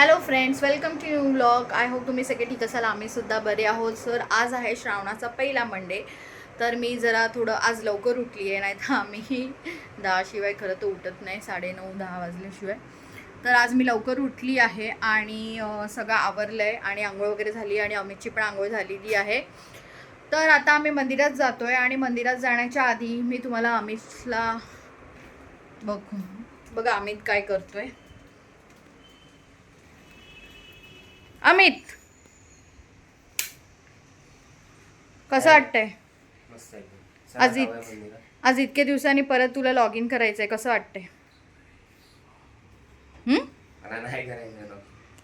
Hello friends welcome to new blog I hope तुम्ही सगळे ठीक असाल. आम्हीसुद्धा बरे आहोत. सर आज आहे श्रावणाचा पहिला मंडे तर मी जरा थोडं आज लवकर उठली आहे नाही तर आम्ही दहाशिवाय खरं तर उठत नाही. साडेनऊ दहा वाजल्याशिवाय. तर आज मी लवकर उठली आहे आणि सगळं आवरलं आहे आणि आंघोळ वगैरे झाली आणि अमितची पण आंघोळ झालेली आहे. तर आता आम्ही मंदिरात जातो आहे आणि मंदिरात जाण्याच्या आधी मी तुम्हाला अमितला बघू. बघा अमित काय करतो आहे अमित. कसं वाटतंय? एकदम. आज चला इत- जाऊया मंदिरात. आज इतके दिवसांनी परत तुला लॉग इन करायचंय. कसं वाटतंय?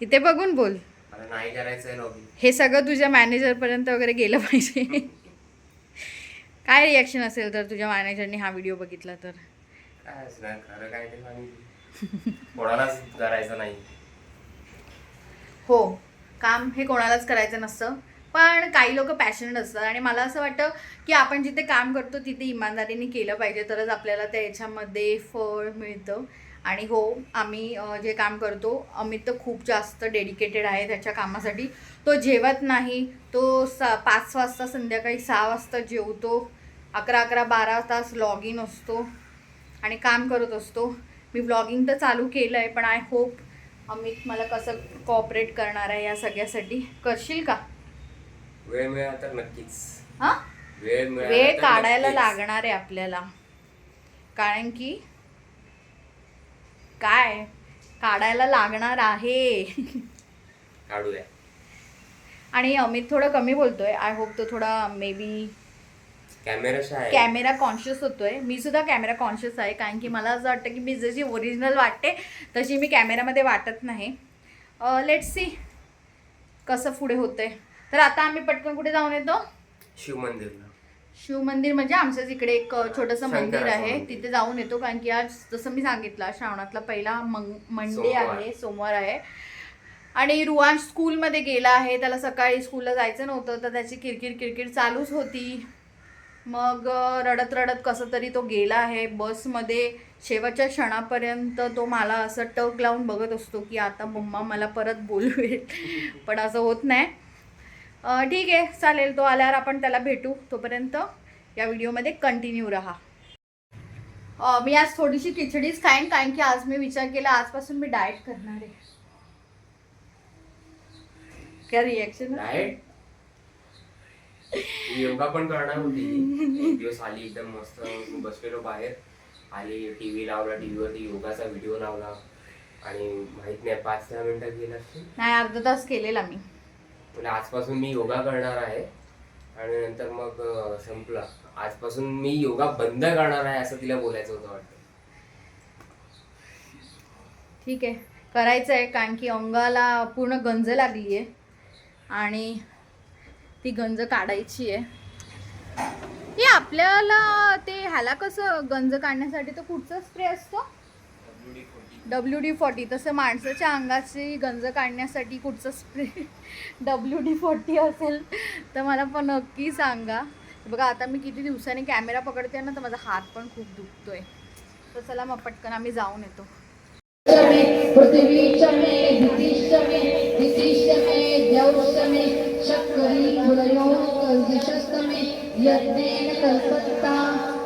इथे बघून बोल. हे सगळं तुझ्या मॅनेजर पर्यंत वगैरे गेलं पाहिजे. काय रिॲक्शन असेल तर तुझ्या मॅनेजरने हा व्हिडिओ बघितला तर? काय करायचं नाही. हो. काम हे कोणालाच करायचं नसतं. पण काही लोक पॅशनेट असतात. आणि मला असं वाटतं की आपण जिथे काम करतो तिथे इमानदारीने केलं पाहिजे. तरच आपल्याला त्याच्यामध्ये फळ मिळतं. आणि हो आम्ही जे काम करतो अमित तर खूप जास्त डेडिकेटेड आहे त्याच्या कामासाठी. तो जेवत नाही. तो सा पाच वाजता संध्याकाळी सहा वाजता जेवतो. अकरा अकरा बारा तास लॉग इन असतो. आणि काम करत असतो. मी ब्लॉगिंग तर चालू केलं आहे पण आय होप अमित मला कसं कॉपरेट करणार आहे या सगळ्यासाठी? करशील का? वेळ मिळाला तर नक्कीच. हां? वेळ मिळाला वेळ तर काढायला नक्कीच. लागणार आहे आपल्याला. कारण की काय? काढायला लागणार आहे. काढूया. आणि अमित थोडं कमी बोलतोय. आय होप तो थोडा मे बी कॅमेरा कॉन्शियस होतोय. मी सुद्धा कॅमेरा कॉन्शियस आहे. कारण की मला असं वाटतं की मी जशी ओरिजिनल वाटते तशी मी कॅमेरामध्ये वाटत नाही. लेट सी कसं पुढे होतंय. तर आता आम्ही पटकन कुठे जाऊन येतो? शिव मंदिरला. शिव मंदिर म्हणजे आमच्याच इकडे एक छोटंसं मंदिर आहे. तिथे जाऊन येतो. कारण की आज जसं मी सांगितलं श्रावणातला पहिला मंग मंडे. आहे सोमवार आहे. आणि रुवांश स्कूलमध्ये गेला आहे. त्याला सकाळी स्कूलला जायचं नव्हतं. तर त्याची किरकिर किरकिर चालूच होती. मग रडत रडत कसं तरी तो गेला आहे. बसमध्ये शेवटच्या क्षणापर्यंत तो मला असं टक लावून बघत असतो की आता मम्मा मला परत बोलवेल. पण असं होत नाही. ठीक आहे चालेल. तो आल्यावर आपण त्याला भेटू तोपर्यंत. या व्हिडिओमध्ये कंटिन्यू राहा. मी आज थोडीशी खिचडीच खाईन कारण की आज मी विचार केला आजपासून मी डाएट करणार आहे. काय रिॲक्शन? डाएट? योगा पण करणार होती. एक दिवस आली एकदम मस्त बसलेलो बाहेर. आली टीव्ही लावला टीव्हीवरती योगाचा व्हिडिओ लावला. आणि माहीत नाही पाच दहा मिनिटं गेला नाही अर्धा तास केलेला मी. म्हणजे आजपासून मी योगा करणार आहे. आणि नंतर मग संपला. आजपासून मी योगा बंद करणार आहे असं तिला बोलायचं होतं वाटतं. ठीक आहे. करायचं आहे कारण की अंगाला पूर्ण गंज लागली आहे आणि ती गंज काढायची आहे. हे आपल्याला ते ह्याला कसं गंज काढण्यासाठी तो कुठचा स्प्रे असतो? डब्ल्यू डी फॉर्टी तसं माणसाच्या अंगाची गंज काढण्यासाठी कुठचा स्प्रे? डब्ल्यू डी फॉर्टी असेल तर मला पण नक्की सांगा. बघा आता मी किती दिवसांनी कॅमेरा पकडते ना तर माझा हात पण खूप दुखतोय. तर चला मग पटकन आम्ही जाऊन येतो. यज्ञेन कल्पत्ता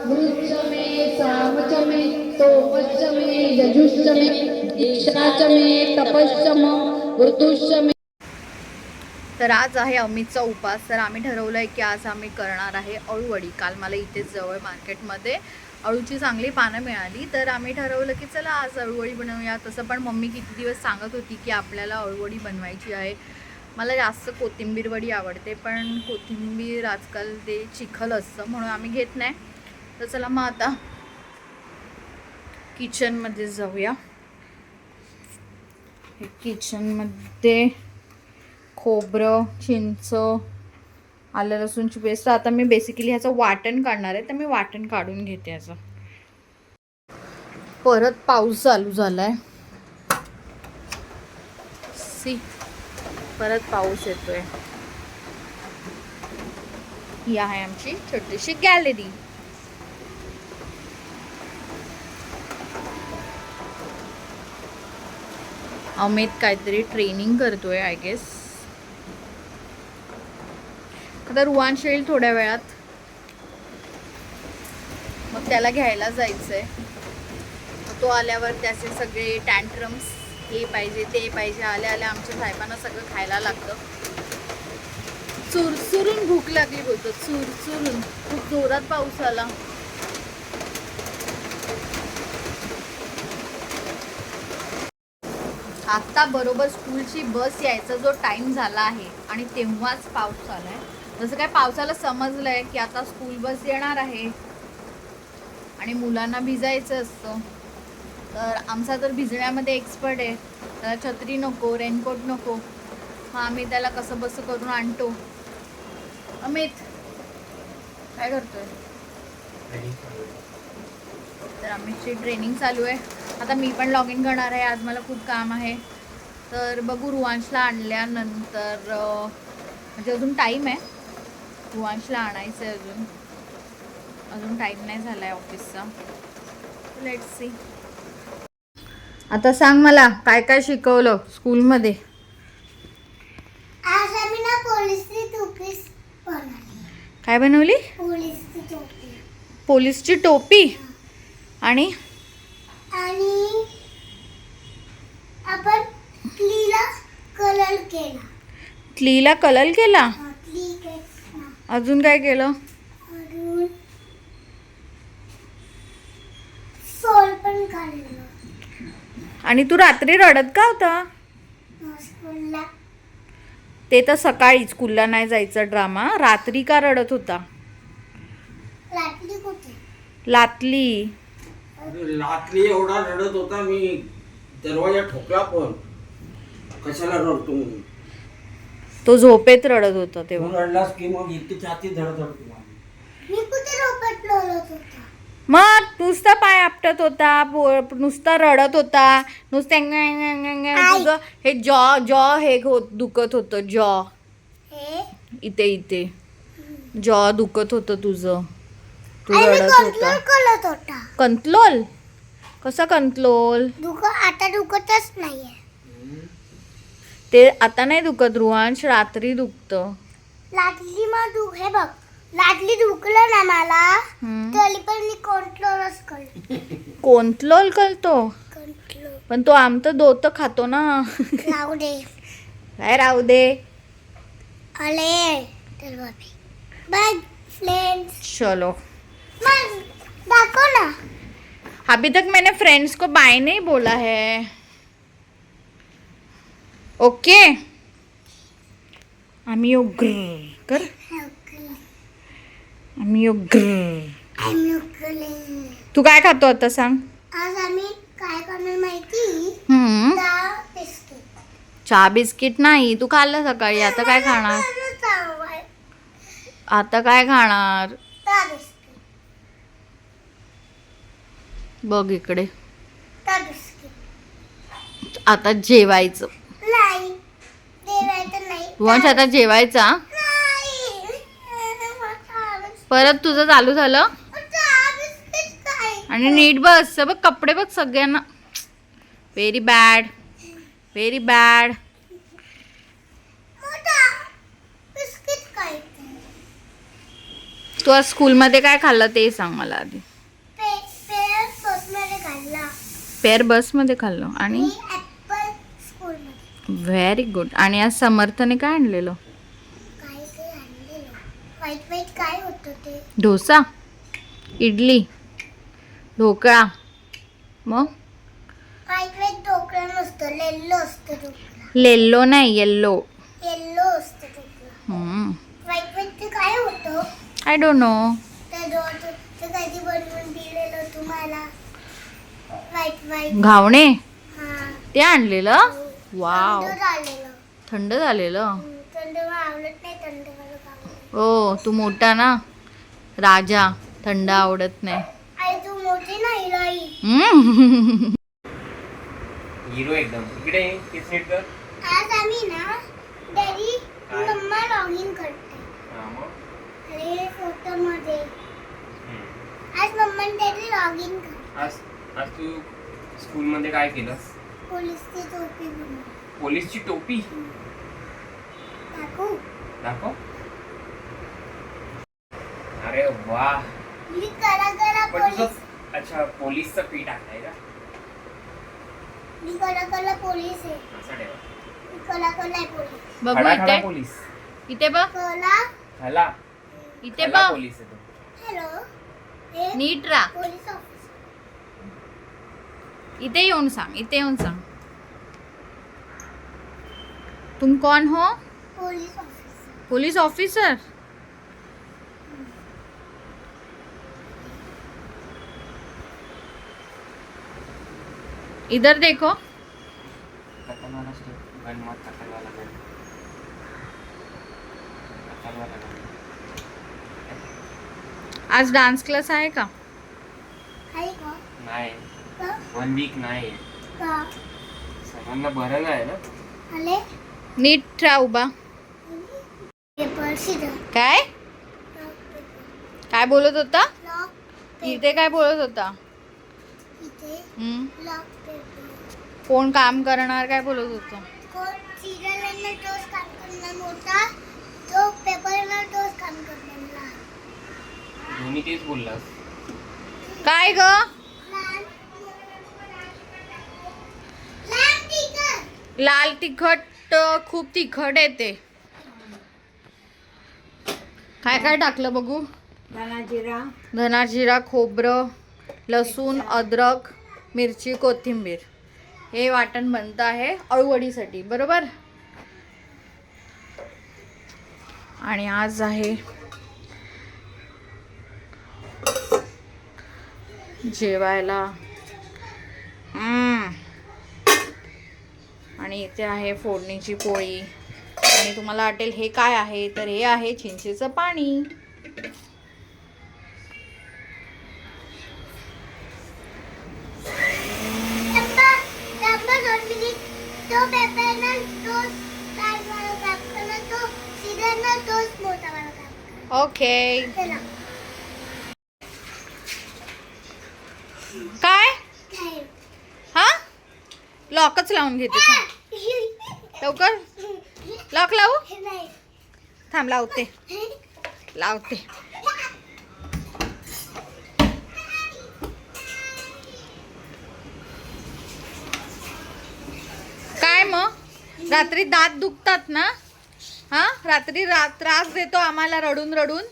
मृच्च मे साम च मे तोपश्च मे यजुश्च मे दीक्षा च मे तपश्च म ऋतुश्च मे तर आज आहे अमितचा उपास. तर आम्ही ठरवलं आहे की आज आम्ही करणार आहे अळूवडी. काल मला इथेच जवळ मार्केटमध्ये अळूची चांगली पानं मिळाली. तर आम्ही ठरवलं की चला आज अळूवडी बनवूया. तसं पण मम्मी किती दिवस सांगत होती की आपल्याला अळूवडी बनवायची आहे. मला जास्त कोथिंबीर वडी आवडते पण कोथिंबीर आजकाल ते चिखल असतं म्हणून आम्ही घेत नाही. तर चला मग आता किचनमध्ये जाऊया. किचनमध्ये खोबरं चिंच आलं लसूणची पेस्ट. आता मी बेसिकली ह्याचं वाटण काढणार आहे तर मी वाटण काढून घेते याचं परत पाऊस चालू झाला आहे सी परत पाऊस येतोय. ही आहे आमची छोटीशी गॅलरी. अमित काहीतरी ट्रेनिंग करतोय आय गेस आता रुवांश येईल थोड्या वेळात. मग त्याला घ्यायला जायचंय. मग तो आल्यावर त्याचे सगळे टँट्रम्स हे पाहिजे ते पाहिजे आल्या आल्या आमच्या साहेबांना सगळं खायला लागतं. चुरचुरून भूक लागली बोलतो चुरचुरून खूप जोरात पाऊस आला. आता बरोबर स्कूलची बस यायचा जो टाइम झाला आहे आणि तेव्हाच पाऊस आलाय. जसं काय पावसाला समजलंय की आता स्कूल बस येणार आहे आणि मुलांना भिजायचं असतं. तर आमचा तर भिजण्यामध्ये एक्सपर्ट आहे. त्याला छत्री नको रेनकोट नको. हा आम्ही त्याला कसं बसं करून आणतो. अमित काय करतोय? तर आमची ट्रेनिंग चालू आहे. आता मी पण लॉग इन करणार आहे. आज मला खूप काम आहे. तर बघू रुवांशला आणल्यानंतर म्हणजे अजून टाईम आहे. रुवांशला आणायचं आहे अजून. अजून टाईम नाही झाला आहे ऑफिसचा लेट सी आता सांग मला काय काय शिकवलं स्कूलमध्ये? आज आम्ही ना पोलीसची टोपी बनवली. काय बनवली? पोलीसची टोपी. पोलीसची टोपी? आणि? आणि आपण क्लीला कलर केला. क्लीला कलर केला? क्ली केला. अजून काय केलं अजून सोल पण काढलं आणि तू रात्री रडत का होता? स्कूलला. ते तर सकाळी स्कूलला नाही जायचं ड्रामा. रात्री का रडत होता? लाटली कुठे? लातली. लाटली एवढा रडत होता मी दरवाजा ठोकला पण. कशाला रडतो म्हणून तो झोपेत रडत होता तेव्हा. तू रडलास की मग इतकी छाती धडत धडत माझी मी कुठे रोपट लोळत होता? मग नुसता पाय आपटत होता नुसता रडत होता नुसतं हे जॉ जॉ हे होत दुखत होतं जॉ. हे? इथे इथे. जॉ दुखत होतं तुझं. तू रडत होता. कंतलोल कसा कंतलोल दुख आता दुखतच नाहीये. ते आता नाही दुखत रुवांश रात्री दुखतं. लाटली मग दुख हे बघ. लाटली दुखलं ना मला हम्म. तरी पण मी कंट्रोलच करतो. कोंतलोल करतो? पण तो आमचं दोत खातो ना. राहू दे. काय राहू दे? आले तर बाबी बाय फ्रेंड्स चलो. मग दाखव ना. अभी तक मैंने फ्रेंड्स को बाय नहीं बोला है. ओके आम्ही यो ग्र कर. आम्ही यो ग्र तू काय खातो आता सांग? आज आम्ही काय करणार माहिती? हम्म. चहा बिस्किट. नाही. तू खाल्लं सकाळी. आता काय खाणार? आता काय खाणार? बघ इकडे. आता जेवायचं. नाही. देवायचं नाही. वंश आता जेवायचा परत तुझं चालू झालं. आणि नीट बस. बघ कपडे बघ सगळ्यांना. व्हेरी बॅड व्हेरी बॅड ते? आज स्कूलमध्ये काय खाल्लं ते सांग मला आधी. पेर बसमध्ये खाल्लं. आणि? व्हेरी गुड आणि आज समर्थने काय आणलेलं? डोसा इडली ढोकळा मग? ढोकळा नसतं लेल्लो असतं ढोकळा. लेल्लो नाही येल्लो. येल्लो असतं काय होतं? आय डोंट नो कधी बनवून दिलेलं तुम्हाला? घावणे? हा. ते आणलेलं? वाव थंड झालेलं. थंड झालेलं? थंड आवडत नाही. ओ तू मोठा ना. राजा थंड आवडत नाही. आई तू मोठी नाही राई हम्म. हिरो एकदम. इकडे किस नीट कर आज आम्ही ना डॅडी काय? मम्मा लॉग इन करते. हा. अरे फोटो मध्ये. आज मम्मा डॅडी लॉग इन कर. आज आज तू स्कूलमध्ये काय केलंस पोलीसची टोपी पोलीसची टोपी? दाखवू. दाखव. अरे वा. मी पण पोलीस. तुझं अच्छा पोलीसचं पीठ आहे का मी कला कला पोलीस आहे. असं ठेवा मी कला कला आहे पोलीस. बघू खडा खडा इथे. पोलीस. इथे बघ. कला हला इथे हला बघ. पोलीस आहे तो. हॅलो? हे नीट राहा. पोलीस इथे येऊन सांग इथे येऊन सांग. तुम कौन हो? Police office. Police officer? कतलवाला gun आज डान्स क्लास आहे का? आहे का? नाही. का? वन वीक नाही. का? सर्वांना बरं नाही ना? आले? नीट राहा उभा. पेपर सीधा काय? काय बोलत होता? इथे काय बोलत होता इथे हम्म? लॉक पेपर कोण काम करणार काय बोलत होतं? तोच बोललास. काय ग? लाल तिखट खूप तिखट येते. काय काय टाकलं बघू? धना जिरा खोबरं. लसूण अद्रक मिरची कोथिंबीर. हे वाटण बनतं आहे अळूवडीसाठी. बरोबर? आणि आज आहे जेवायला. आणि इथे आहे फोडणीची पोळी. आणि तुम्हाला वाटेल हे काय आहे? तर हे आहे चिंचेचं पाणी टप्पा टप्पा दोन मिनिट तो पेपरला तोच काय वाला काम करणार तो सिरियलला तोच मोठा वाला काम करणार ओके. काय? हा? लॉकच लावून घेते थांब. लवकर? लॉक लावू? थांब लावते. लावते काय मग रात्री दात दुखतात ना? हा? रात्री रा त्रास देतो आम्हाला रडून रडून.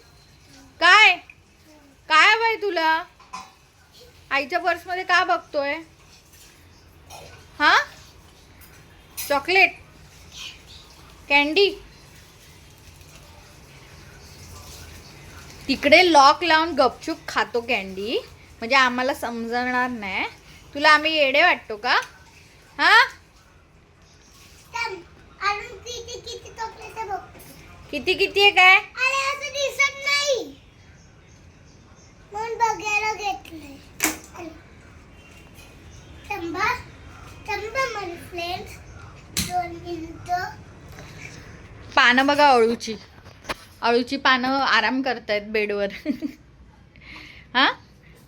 काय? काय बाई तुला? आईच्या पर्समध्ये का बघतोय? हा? चॉकलेट? कॅन्डी? तिकडे लॉक लावून गपचूप खातो कॅन्डी. म्हणजे आम्हाला समजणार नाही. तुला आम्ही येडे वाटतो का? हा थांब. अजून किती किती चॉकलेट बघ किती किती आहे काय? अरे असं दिसत नाही. म्हणून बघायला घेतलंय. थांबा थांबा माझे फ्रेंड्स दोन मिनिटं. पानं बघा अळूची. अळूची पानं आराम करतायत बेडवर. हा?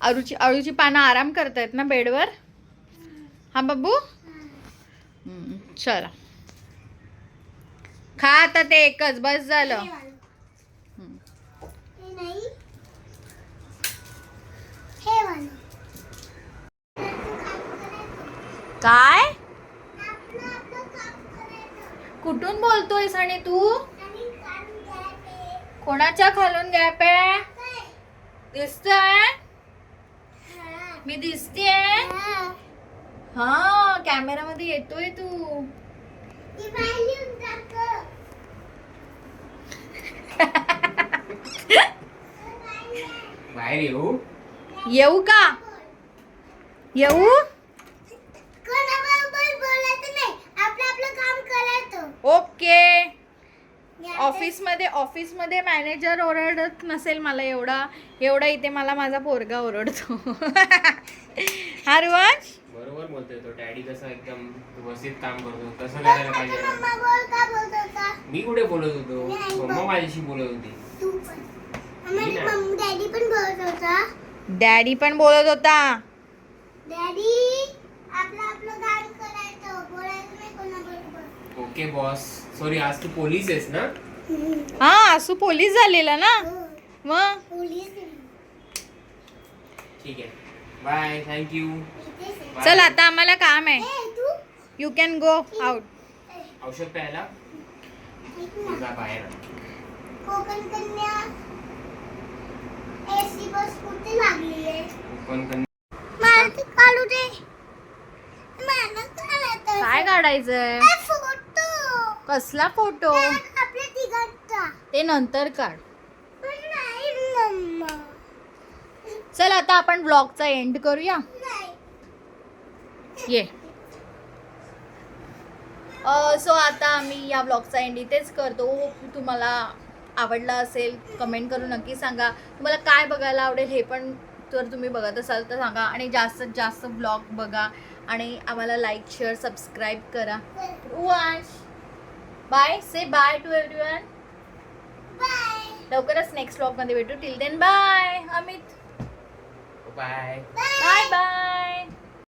अळूची अळूची पानं आराम करतायत ना बेडवर? हा बाबू? चला. खा आता ते एकच बस झालं. काय कुठून बोलतोयस आणि तू. कोणाच्या खालून गॅप आहे? दिसतंय हा. मी दिसतेय हा. कॅमेरामध्ये येतोय तू. बाहेर येऊ? येऊ का? येऊ? कोणाबरोबर बोलायचं नाही. आपलं आपलं काम करायचं ओके. ऑफिसमध्ये ऑफिसमध्ये मॅनेजर ओरडत नसेल मला एवढा. एवढा इथे मला माझा पोरगा ओरडतो. हा रुवाज बोलतोय तो. डॅडी कसं एकदम व्यवस्थित काम करतो. तसं करायला पाहिजे? मम्मा बोल का बोलत होता? मी कुठे बोलत होतो? मम्मा माझ्याशी बोलत होती. तू डॅडी पण बोलत होता? डॅडी पण बोलत होता. डॅडी आपलं आपलं काम करायचं. ओके बॉस सॉरी आज तू पोलीस आहेस ना? हा असू पोलीस झालेला ना? मग? पोलीस ठीक आहे. बाय थँक्यू चल आता आम्हाला काम आहे. यू कॅन गो आउट औषध प्यायला? ऐक ना जा बाहेर. कोकण कन्या. एसी बस कुठे लागली आहे? काढू दे. काय काढायचंय? फोटो. कसला फोटो? आपल्या तिघांचा. ते नंतर काढ. पण नाही मम्मा. चल आता आपण ब्लॉगचा एंड करूया. ये. सो आता आम्ही या ब्लॉगचा एंड इथेच करतो. होप तुम्हाला आवडला असेल कमेंट करून नक्की सांगा. तुम्हाला काय बघायला आवडेल हे पण जर तुम्ही बघत असाल तर सांगा. आणि जास्तीत जास्त ब्लॉग बघा. आणि आम्हाला लाईक शेअर सबस्क्राईब करा. Wash bye say bye to everyone bye लवकरच नेक्स्ट ब्लॉगमध्ये भेटू. Till then bye Amit. Bye